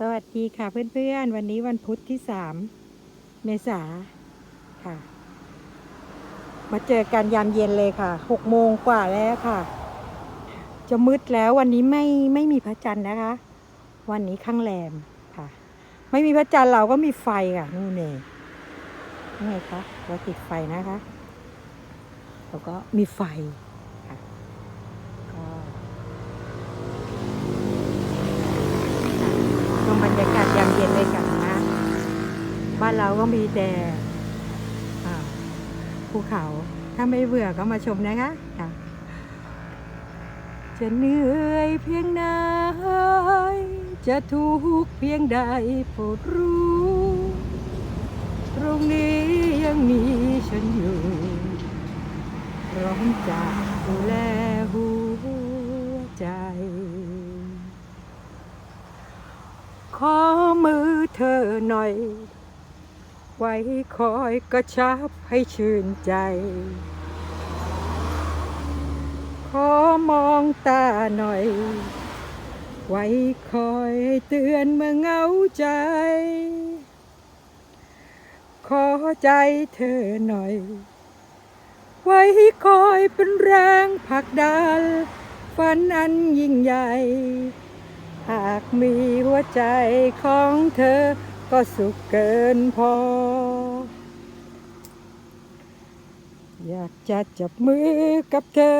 สวัสดีค่ะเพื่อนๆ วันนี้วันพุธที่สามเมษาค่ะ มาเจอกันยามเย็นเลยค่ะหกโมงกว่าแล้วค่ะ จะมืดแล้ววันนี้ไม่ไม่มีพระจันทร์นะคะ วันนี้ข้างแรมค่ะ ไม่มีพระจันทร์เราก็มีไฟค่ะนู่นเองนี่ไงคะเราติดไฟนะคะ แล้วก็มีไฟค่ะก็ ชมบรรยากาศยามเย็นเลยกันนะ บ้านเรา ก็มีแต่ภูเขา ถ้าไม่เบื่อก็มาชมนะคะค่ะจะเหนื่อยเพียงไหนจะทุกข์เพียงใดโปรดรู้ ตรงนี้ยังมีฉันอยู่พร้อมจะดูแลหัวใจ ขอมือเธอหน่อย ไว้คอยกระชับให้ชื่นใจ ขอมองตาหน่อย ไว้คอยเตือนเมื่อเหงาใจ ขอใจเธอหน่อย ไว้คอยเป็นแรงผลักดันฝันอันยิ่งใหญ่ หากมีหัวใจของเธอ ก็สุขเกินพอ อยากจะจับมือกับเธอ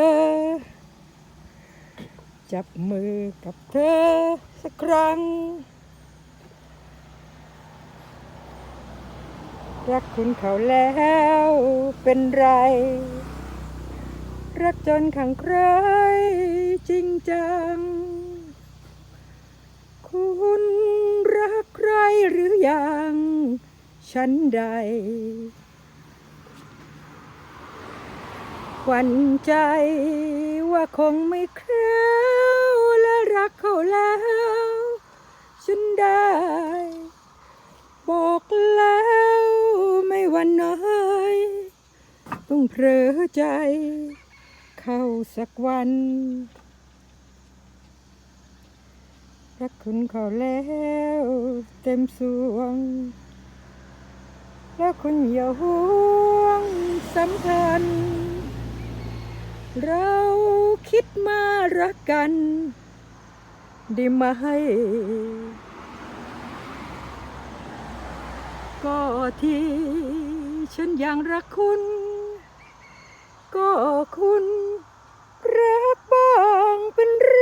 จับมือกับเธอสักครั้ง รักคุณเขาแล้วเป็นไร รักจนขังใครจริงจัง คุณ กใครหรือยัง ฉันใด หวั่นใจว่าคงไม่แคล้วและรักเขาแล้ว ฉันได้ บอกแล้วไม่วันน้อยต้องเผลอใจ เข้าสักวัน รักคุณเขาแล้วเต็มสวง แล้วคุณอย่าห่วงสำคัญ เราคิดมารักกัน ดีไหมก็ที่ฉันยังรักคุณ ก็คุณรักบ้างเป็นร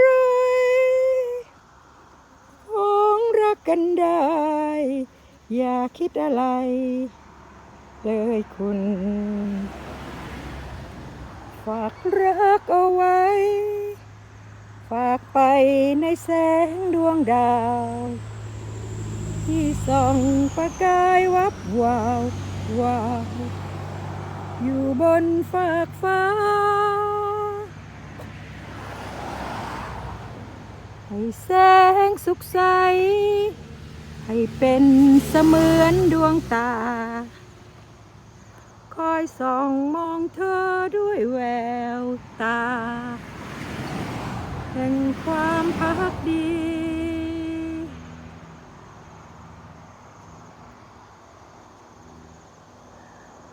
ของรั กันได้ อย่าคิดอะไร เลยคุณ ฝากรักเอาไว้ ฝากไปในแสงดวงดาว ที่ส่องประกายวับวาววาว อยู่บนฟากฟ้า ให้แสงสุขใส ให้เป็นเสมือนดวงตา คอยส่องมองเธอด้วยแววตา แห่งความพักดี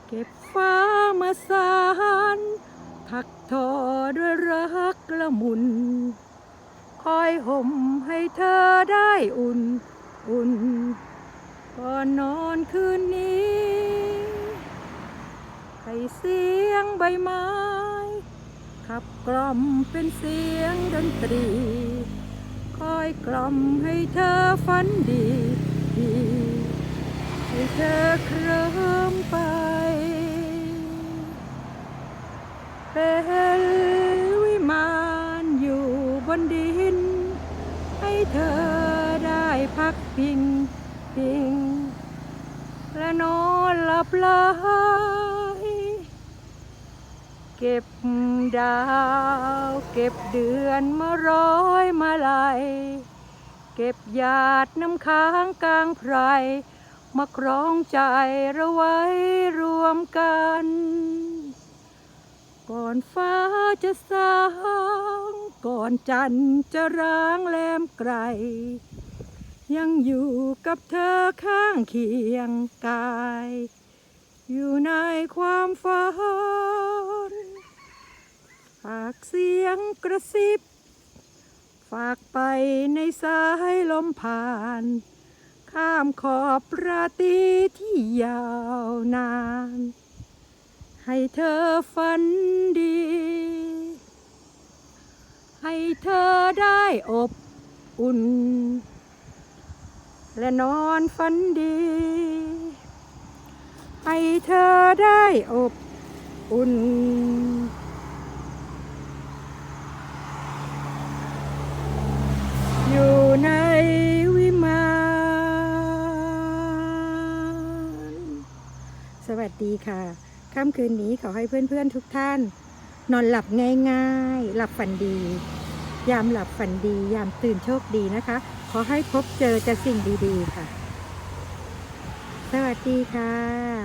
เก็บฟ้ามาสานถักทอด้วยรักละมุน คอยห่มให้เธอได้อุ่นอุ่นก่อนนอนคืนนี้ให้เสียงใบไม้ ขับกล่อมเป็นเสียงดนตรี คอยกล่อมให้เธอฝันดีดีให้เธอเคลิ้มไป เป็นวิมานอยู่บนดิน เธอได้พักพิงพิง และนอนหลับไหลเก็บดาว เก็บเดือนมาร้อยมาลายเก็บหยาดน้ำค้างกลางไพรมาครองใจเราไว้รวมกัน ก่อนฟ้าจะสาง ก่อนจันจะร้างแลมไกล ยังอยู่กับเธอข้างเคียงกาย อยู่ในความฝันฝากเสียงกระซิบ ฝากไปในสายลมผ่าน ข้ามขอบราตรีที่ยาวนาน ให้เธอฝันดี ให้เธอได้อบอุ่น และนอนฝันดี ให้เธอได้อบอุ่น อยู่ในวิมานสวัสดีค่ะ ค่ำคืนนี้ขอให้เพื่อนๆทุกท่าน นอนหลับง่ายๆ หลับฝันดี ยามหลับฝันดี ยามตื่นโชคดีนะคะ ขอให้พบเจอแต่สิ่งดีๆค่ะ สวัสดีค่ะ